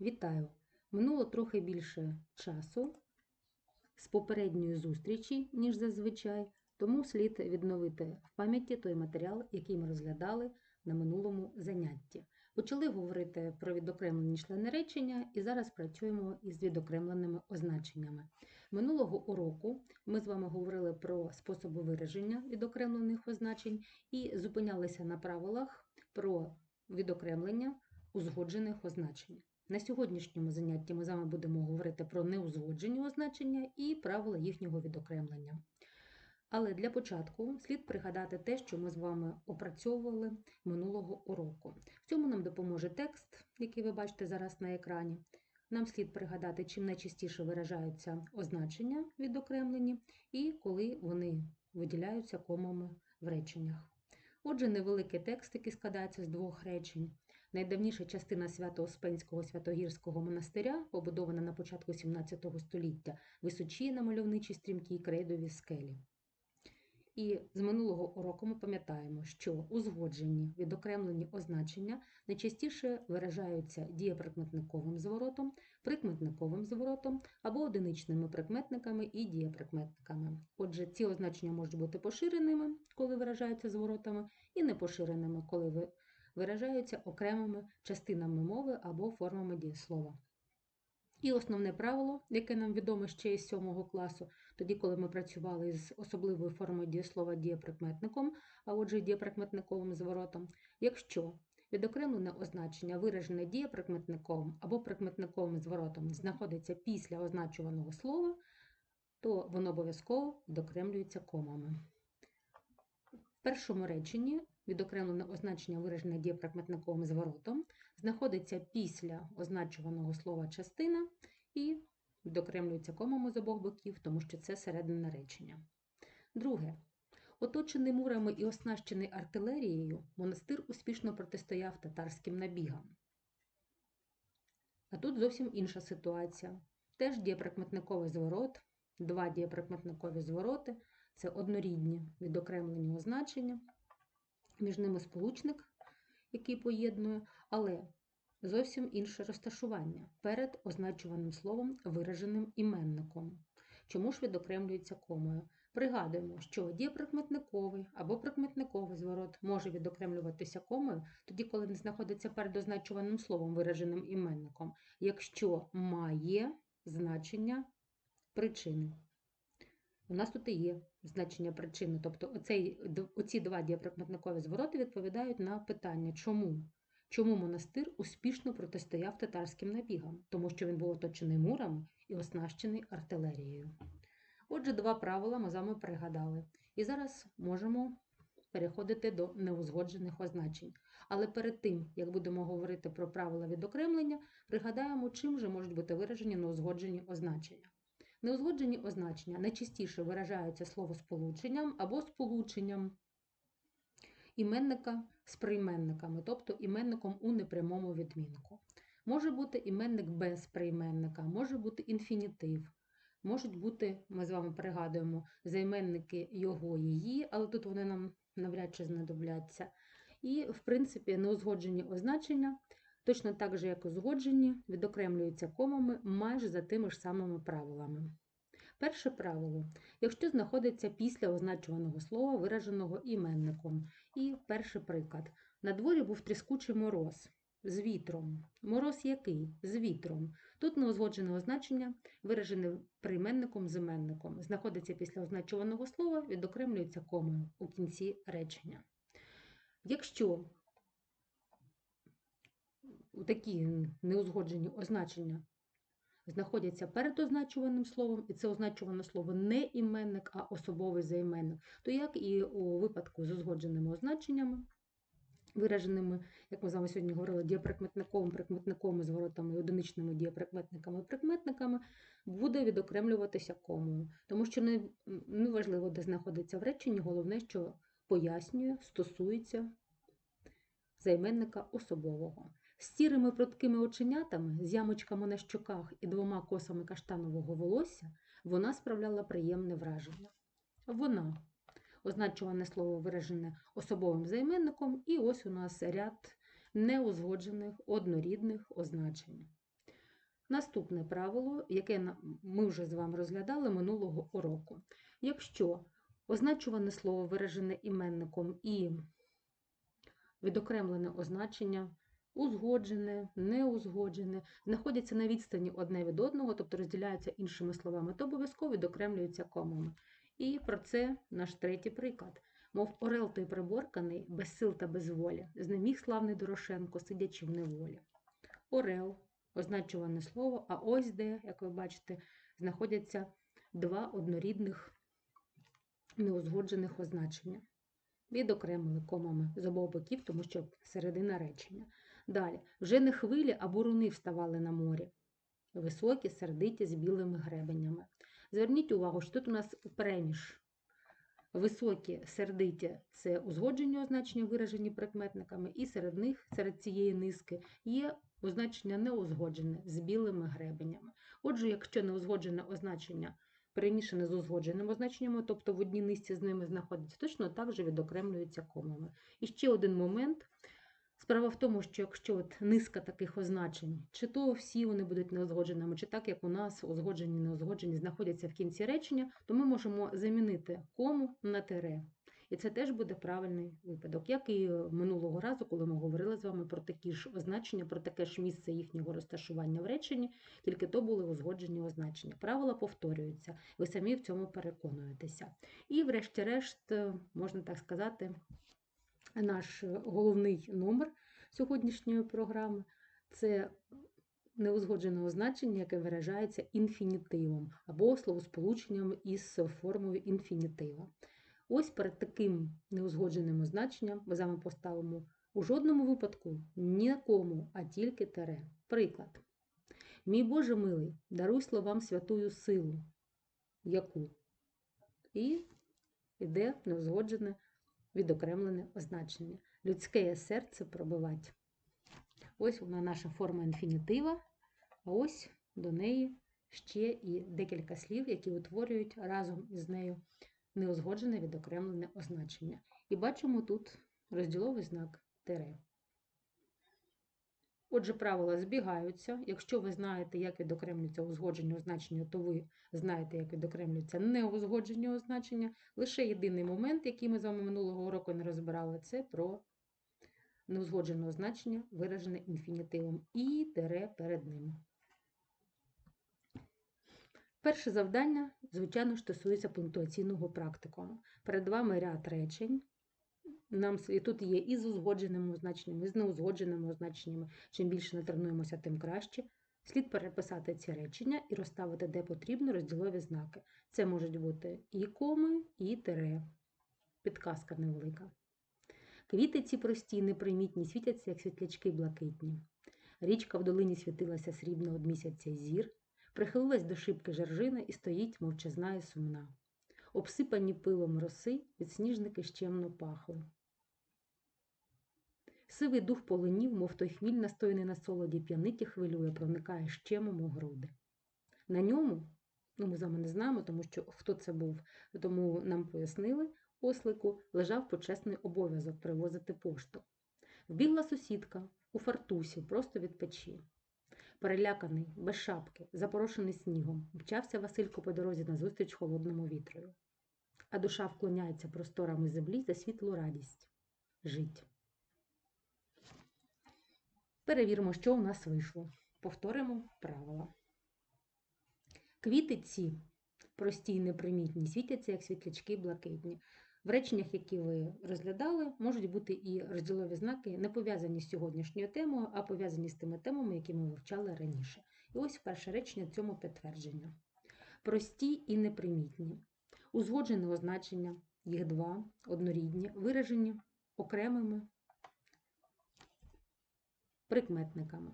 Вітаю! Минуло трохи більше часу з попередньої зустрічі, ніж зазвичай, тому слід відновити в пам'яті той матеріал, який ми розглядали на минулому занятті. Почали говорити про відокремлені члени речення і зараз працюємо із відокремленими означеннями. Минулого уроку ми з вами говорили про способи вираження відокремлених означень і зупинялися на правилах про відокремлення узгоджених означень. На сьогоднішньому занятті ми з вами будемо говорити про неузгоджені означення і правила їхнього відокремлення. Але для початку слід пригадати те, що ми з вами опрацьовували минулого уроку. В цьому нам допоможе текст, який ви бачите зараз на екрані. Нам слід пригадати, чим найчастіше виражаються означення відокремлені і коли вони виділяються комами в реченнях. Отже, невеликий текст, який складається з двох речень. Найдавніша частина Свято-Успенського Святогірського монастиря, побудована на початку 17 століття, височіє на мальовничій стрімкій крейдовій скелі. І з минулого уроку ми пам'ятаємо, що узгоджені відокремлені означення найчастіше виражаються дієприкметниковим зворотом, прикметниковим зворотом або одиничними прикметниками і дієприкметниками. Отже, ці означення можуть бути поширеними, коли виражаються зворотами, і непоширеними, коли ви- виражаються окремими частинами мови або формами дієслова. І основне правило, яке нам відомо ще із 7 класу, тоді, коли ми працювали з особливою формою дієслова дієприкметником, а отже дієприкметниковим зворотом, якщо відокремлене означення, виражене дієприкметником або прикметниковим зворотом, знаходиться після означуваного слова, то воно обов'язково відокремлюється комами. В першому реченні відокремлене означення, виражене дієприкметниковим зворотом, знаходиться після означуваного слова частина і відокремлюється комами з обох боків, тому що це середина речення. Друге. Оточений мурами і оснащений артилерією, монастир успішно протистояв татарським набігам. А тут зовсім інша ситуація. Теж дієприкметниковий зворот, два дієприкметникові звороти це однорідні відокремлені означення, між ними сполучник, який поєднує, але зовсім інше розташування перед означуваним словом, вираженим іменником. Чому ж відокремлюється комою? Пригадуємо, що дієприкметниковий або прикметниковий зворот може відокремлюватися комою тоді, коли він знаходиться перед означуваним словом, вираженим іменником, якщо має значення причини. У нас тут і є значення причини, тобто оцей, оці два дієприкметникові звороти відповідають на питання, чому? Чому монастир успішно протистояв татарським набігам? Тому що він був оточений мурами і оснащений артилерією. Отже, два правила ми з вами пригадали. І зараз можемо переходити до неузгоджених означень. Але перед тим, як будемо говорити про правила відокремлення, пригадаємо, чим же можуть бути виражені неузгоджені означення. Неузгоджені означення найчастіше виражаються словосполученням або сполученням іменника з прийменниками, тобто іменником у непрямому відмінку. Може бути іменник без прийменника, може бути інфінітив, можуть бути, ми з вами пригадуємо, займенники його, її, але тут вони нам навряд чи знадобляться. І, в принципі, неузгоджені означення, точно так же, як узгоджені, відокремлюються комами майже за тими ж самими правилами. Перше правило. Якщо знаходиться після означуваного слова, вираженого іменником. І перший приклад. На дворі був тріскучий мороз з вітром. Мороз який? З вітром. Тут неузгоджене означення, виражене прийменником з іменником. Знаходиться після означуваного слова, відокремлюється комою у кінці речення. Якщо такі неузгоджені означення знаходяться перед означуваним словом, і це означуване слово не іменник, а особовий займенник, то як і у випадку з узгодженими означеннями, вираженими, як ми з вами сьогодні говорили, дієприкметниковим, прикметниковими зворотами, одиничними дієприкметниками, прикметниками, буде відокремлюватися комою. Тому що не, не де знаходиться в реченні, головне, що пояснює, стосується займенника особового. З сірими пруткими оченятами, з ямочками на щоках і двома косами каштанового волосся вона справляла приємне враження. Вона означуване слово виражене особовим займенником, і ось у нас ряд неузгоджених однорідних означень. Наступне правило, яке ми вже з вами розглядали минулого уроку. Якщо означуване слово виражене іменником і відокремлене означення, узгоджене, неузгоджене, знаходяться на відстані одне від одного, тобто розділяються іншими словами, то обов'язково відокремлюються комами. І про це наш третій приклад. Мов орел той приборканий, без сил та без волі, знеміг славний Дорошенко, сидячи в неволі. Орел, означуване слово, а ось де, як ви бачите, знаходяться два однорідних неузгоджених означення. Відокремили комами з обох боків, тому що середина речення. Далі, вже не хвилі, а буруни вставали на морі. Високі, сердиті, з білими гребенями. Зверніть увагу, що тут у нас переміж. Високі, сердиті це узгоджені означення, виражені прикметниками, і серед них, серед цієї низки, є означення неузгоджене з білими гребенями. Отже, якщо неузгоджене означення перемішане з узгодженими означеннями, тобто в одній низці з ними знаходиться, точно так же відокремлюються комами. І ще один момент. Справа в тому, що якщо от низка таких означень, чи то всі вони будуть неузгодженими, чи так як у нас узгоджені неузгоджені знаходяться в кінці речення, то ми можемо замінити кому на тире. І це теж буде правильний випадок, як і минулого разу, коли ми говорили з вами про такі ж означення, про таке ж місце їхнього розташування в реченні, тільки то були узгоджені означення. Правила повторюються, ви самі в цьому переконуєтеся. І, врешті-решт, можна так сказати, наш головний номер сьогоднішньої програми це неузгоджене означення, яке виражається інфінітивом або словосполученням із формою інфінітива. Ось перед таким неузгодженим означенням ми з вами поставимо у жодному випадку ні на кому, а тільки тере. Приклад. Мій Боже милий, даруй словам святую силу. Яку? І йде неузгоджене відокремлене означення. Людське серце пробивать. Ось вона наша форма інфінітива, а ось до неї ще і декілька слів, які утворюють разом із нею неузгоджене відокремлене означення. І бачимо тут розділовий знак тире. Отже, правила збігаються. Якщо ви знаєте, як відокремлюються узгоджені означення, то ви знаєте, як відокремлюються неузгоджені означення. Лише єдиний момент, який ми з вами минулого року не розбирали, це про неузгоджене означення, виражене інфінітивом і тире перед ним. Перше завдання, звичайно, стосується пунктуаційного практикуму. Перед вами ряд речень. Нам і тут є і з узгодженими означеннями, і з неузгодженими означеннями. Чим більше натренуємося, тим краще. Слід переписати ці речення і розставити, де потрібно, розділові знаки. Це можуть бути і коми, і тире. Підказка невелика. Квіти ці прості, непримітні, світяться, як світлячки блакитні. Річка в долині світилася срібно од місяця зір, прихилилась до шибки жержина і стоїть мовчазна і сумна. Обсипані пилом роси, підсніжники щемно пахли. Сивий дух полинів, мов той хміль, настояний на солоді, п'яниті хвилює, проникає щемом у груди. На ньому, ну ми з вами не знаємо, тому що хто це був, тому нам пояснили, ослику лежав почесний обов'язок привозити пошту. Вбігла сусідка у фартусі, просто від печі. Переляканий, без шапки, запорошений снігом, мчався Василько по дорозі назустріч холодному вітрою. А душа вклоняється просторами землі за світлу радість. Жить. Перевіримо, що у нас вийшло. Повторимо правила. Квіти ці, прості й непримітні, світяться, як світлячки блакитні. В реченнях, які ви розглядали, можуть бути і розділові знаки, не пов'язані з сьогоднішньою темою, а пов'язані з тими темами, які ми вивчали раніше. І ось перше речення цьому підтвердження. Прості і непримітні. Узгоджене означення, їх два, однорідні, виражені окремими прикметниками.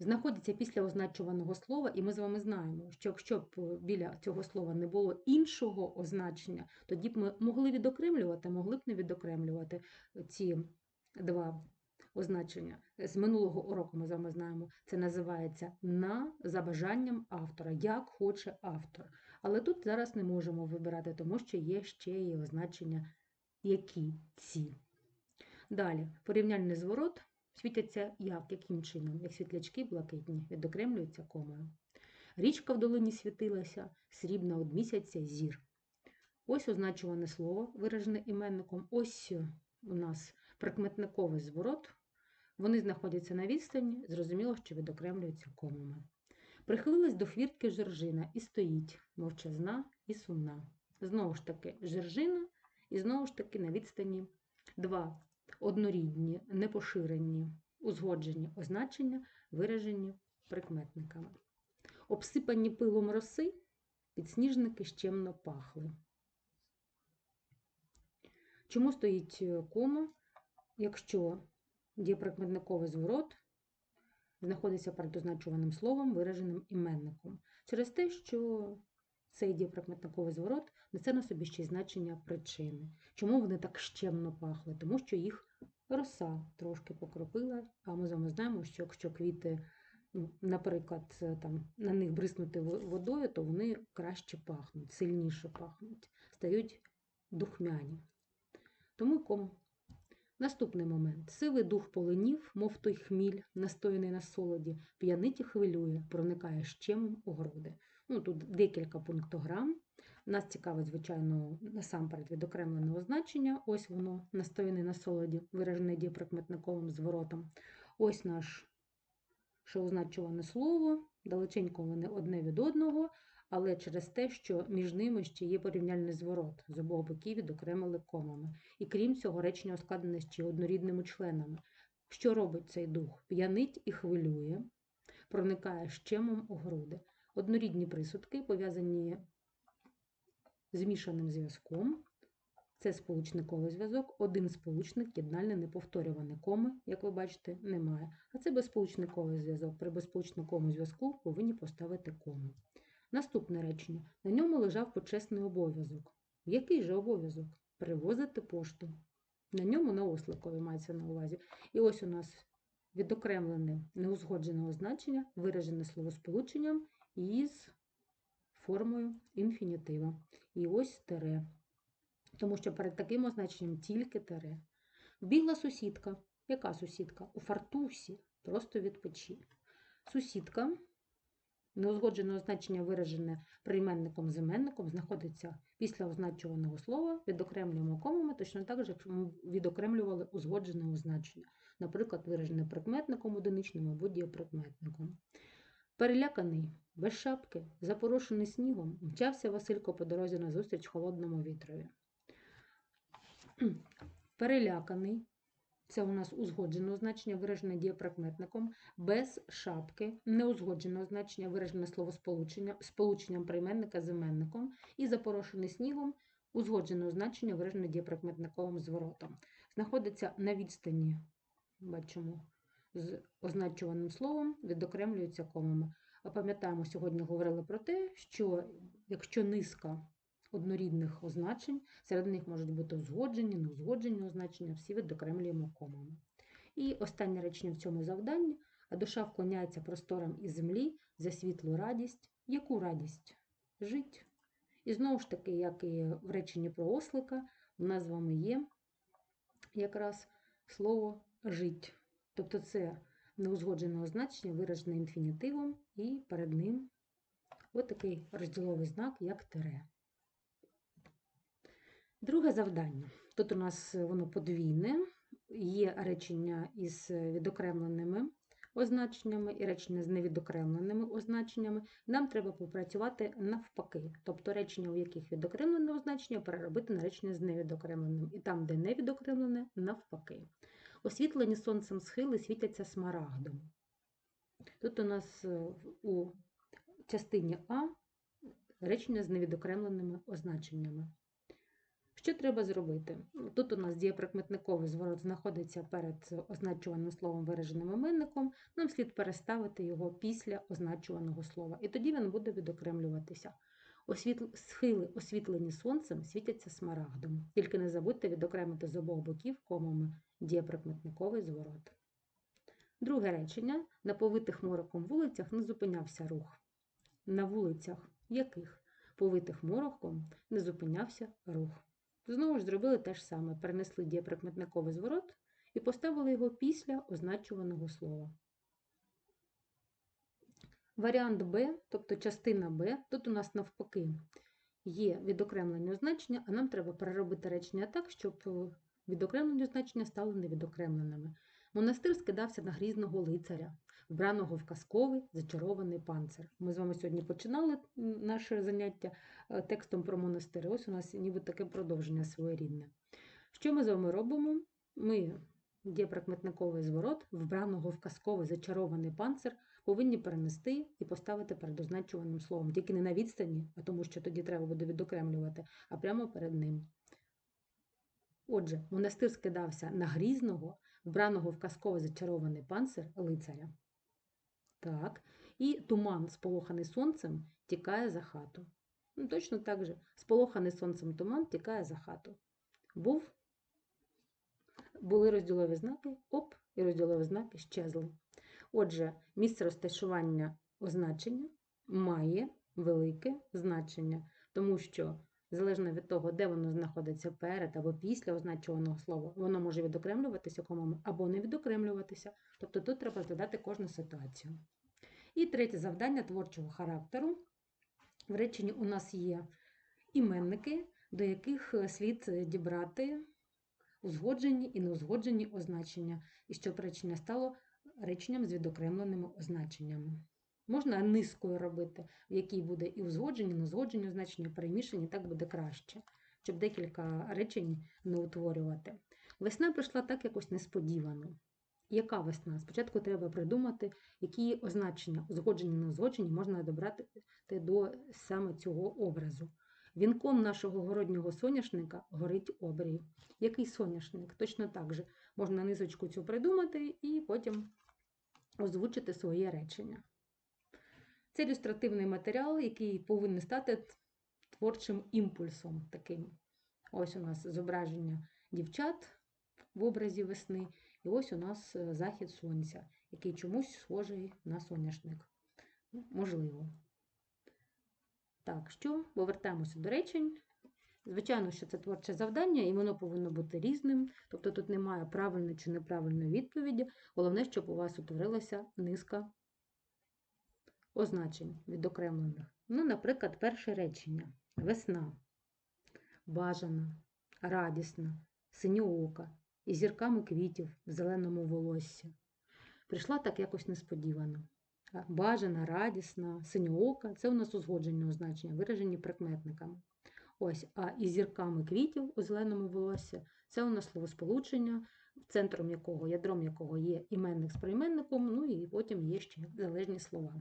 Знаходяться після означуваного слова, і ми з вами знаємо, що якщо б біля цього слова не було іншого означення, тоді б ми могли відокремлювати, могли б не відокремлювати ці два означення. З минулого уроку ми з вами знаємо, це називається на за бажанням автора, як хоче автор. Але тут зараз не можемо вибирати, тому що є ще і означення які ці. Далі, порівняльний зворот Світяться як? Яким чином? Як світлячки блакитні, відокремлюються комою. Річка в долині світилася, срібна од місяця зір. Ось означуване слово, виражене іменником. Ось у нас прикметниковий зворот. Вони знаходяться на відстані, зрозуміло, що відокремлюються комами. Прихилилась до хвіртки жоржина і стоїть, мовчазна і сумна. Знову ж таки, жоржина, і знову ж таки на відстані два однорідні, непоширені, узгоджені означення, виражені прикметниками. Обсипані пилом роси, підсніжники щемно пахли. Чому стоїть е, кома, якщо дієприкметниковий зворот знаходиться перед означуваним словом, вираженим іменником? Через те, що цей дієприкметниковий зворот несе на собі ще й значення причини. Чому вони так щемно пахли? Тому що їх роса трошки покропила, а ми з вами знаємо, що якщо квіти, ну, наприклад, там, на них бриснути водою, то вони краще пахнуть, сильніше пахнуть, стають духмяні. Тому й ком. Наступний момент. Сивий дух поленів, мов той хміль, настояний на солоді, п'янить і хвилює, проникає щемом у груди. Ну, тут декілька пунктограм. Нас цікавить, звичайно, насамперед відокремлене означення. Ось воно, настояний на солоді, виражене дієприкметниковим зворотом. Ось наш що означуване слово, далеченько вони одне від одного, але через те, що між ними ще є порівняльний зворот, з обох боків відокремили комами. І крім цього, речення складене ще однорідними членами. Що робить цей дух? П'янить і хвилює, проникає щемом у груди. Однорідні присудки пов'язані змішаним зв'язком. Це сполучниковий зв'язок. Один сполучник єднальний неповторюваний коми, як ви бачите, немає. А це безсполучниковий зв'язок. При безсполучниковому зв'язку повинні поставити кому. Наступне речення. На ньому лежав почесний обов'язок. Який же обов'язок? Перевозити пошту. На ньому на осликові мається на увазі. І ось у нас відокремлене неузгоджене означення, виражене словосполученням із формою інфінітива. І ось тере. Тому що перед таким означенням тільки тере. Вбігла сусідка. Яка сусідка? У фартусі, просто від печі. Сусідка, неузгоджене означення, виражене прийменником з іменником, знаходиться після означуваного слова, відокремлюємо комами, точно так же, як ми відокремлювали узгоджене означення. Наприклад, виражене прикметником одиничним або дієприкметником. Переляканий, без шапки, запорошений снігом, мчався Василько по дорозі назустріч холодному вітрові. Переляканий. Це у нас узгоджене означення, виражене дієприкметником, без шапки, неузгоджене означення, виражене словосполучення, сполученням прийменника з іменником, і запорошений снігом, узгоджене означення, виражене дієприкметниковим зворотом. Знаходиться на відстані, бачимо, з означуваним словом, відокремлюються комами. А пам'ятаємо, сьогодні говорили про те, що якщо низка однорідних означень, серед них можуть бути узгоджені, неузгоджені означення, всі відокремлюємо комами. І останнє речення в цьому завданні. А душа вклоняється просторам і землі за світлу радість. Яку радість? Жить. І знову ж таки, як і в реченні про ослика, у нас з вами є якраз слово жить. Тобто це неузгоджене означення, виражене інфінітивом, і перед ним отакий розділовий знак, як тире. Друге завдання. Тут у нас воно подвійне, є речення із відокремленими означеннями і речення з невідокремленими означеннями. Нам треба попрацювати навпаки, тобто речення, у яких відокремлене означення, переробити на речення з невідокремленим. І там, де невідокремлене, навпаки. Освітлені сонцем схили світяться смарагдом. Тут у нас е, у частині А речення з невідокремленими означеннями. Що треба зробити? Тут у нас дієприкметниковий зворот знаходиться перед означуваним словом вираженим іменником. Нам слід переставити його після означуваного слова, і тоді він буде відокремлюватися. Освітл... Схили, освітлені сонцем, світяться смарагдом. Тільки не забудьте відокремити з обох боків комами дієприкметниковий зворот. Друге речення. На повитих мороком вулицях не зупинявся рух. На вулицях яких? Повитих мороком не зупинявся рух. Знову ж зробили те ж саме. Перенесли дієприкметниковий зворот і поставили його після означуваного слова. Варіант Б, тобто частина Б, тут у нас навпаки є відокремлені означення, а нам треба переробити речення так, щоб е, відокремлені означення стали невідокремленими. Монастир скидався на грізного лицаря, вбраного в казковий зачарований панцир. Ми з вами сьогодні починали наше заняття е, текстом про монастир. Ось у нас ніби таке продовження своєрідне. Що ми з вами робимо? Ми є прикметниковий зворот, вбраного в казковий зачарований панцир, повинні перенести і поставити перед означуваним словом. Тільки не на відстані, а тому що тоді треба буде відокремлювати, а прямо перед ним. Отже, монастир скидався на грізного, вбраного в казковий зачарований панцир лицаря. Так. І туман, сполоханий сонцем, тікає за хату. Ну, точно так же. Сполоханий сонцем туман тікає за хату. Був, були розділові знаки, оп, і розділові знаки щезли. Отже, місце розташування означення має велике значення, тому що залежно від того, де воно знаходиться перед або після означуваного слова, воно може відокремлюватися комами або не відокремлюватися. Тобто тут треба розглядати кожну ситуацію. І третє завдання творчого характеру. В реченні у нас є іменники, до яких е, слід дібрати узгоджені і неузгоджені означення, і щоб речення стало реченням з відокремленими означеннями. Можна низкою робити, в якій буде і узгоджені, і неузгоджені означення, перемішані, так буде краще, щоб декілька речень не утворювати. Весна прийшла так якось несподівано. Яка весна? Спочатку треба придумати, які означення, узгоджені, неузгоджені, можна добрати до саме цього образу. Вінком нашого городнього соняшника горить обрій. Який соняшник? Точно так же можна низочку цю придумати і потім озвучити своє речення. Це ілюстративний матеріал, який повинен стати творчим імпульсом таким. Ось у нас зображення дівчат в образі весни, і ось у нас е, захід сонця, який чомусь схожий на соняшник. Можливо. Так, що? Повертаємося до речень. Звичайно, що це творче завдання, і воно повинно бути різним. Тобто тут немає правильної чи неправильної відповіді. Головне, щоб у вас утворилася низка означень відокремлених. Ну, наприклад, перше речення: весна, бажана, радісна, синьоока, і зірками квітів в зеленому волоссі. Прийшла так якось несподівано. Бажана, радісна, синьоока це у нас узгоджені означення, виражені прикметниками. Ось, а із зірками квітів у зеленому волоссі це у нас словосполучення, центром якого, ядром якого є іменник з прийменником, ну і потім є ще залежні слова.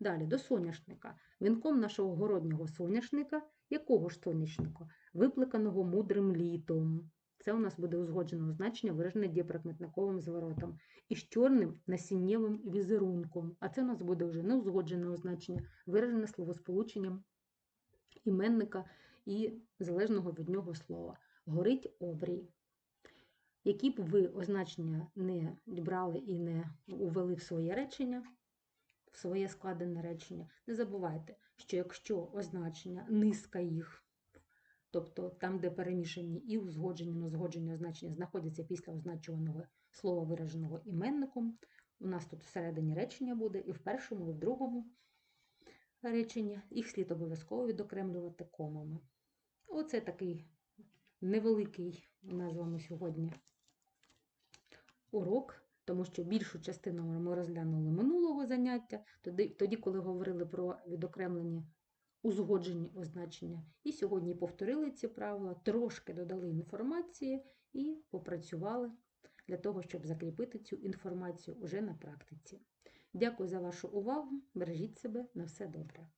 Далі до соняшника. Вінком нашого городнього соняшника, якого ж соняшника? Випликаного мудрим літом. Це у нас буде узгоджене значення, виражене дієприкметниковим зворотом. І з чорним насіннєвим візерунком. А це у нас буде вже неузгоджене означення, виражене словосполученням іменника і залежного від нього слова. Горить обрій. Які б ви означення не брали і не увели в своє речення, в своє складене речення, не забувайте, що якщо означення, низка їх, тобто там, де перемішані і узгоджені, неузгоджені означення знаходяться після означуваного слова, вираженого іменником, у нас тут всередині речення буде і в першому, і в другому реченні їх слід обов'язково відокремлювати комами. Оце такий невеликий у нас з вами сьогодні урок, тому що більшу частину ми розглянули минулого заняття, тоді коли говорили про відокремлені узгоджені означення. І сьогодні повторили ці правила, трошки додали інформації і попрацювали для того, щоб закріпити цю інформацію уже на практиці. Дякую за вашу увагу. Бережіть себе на все добре.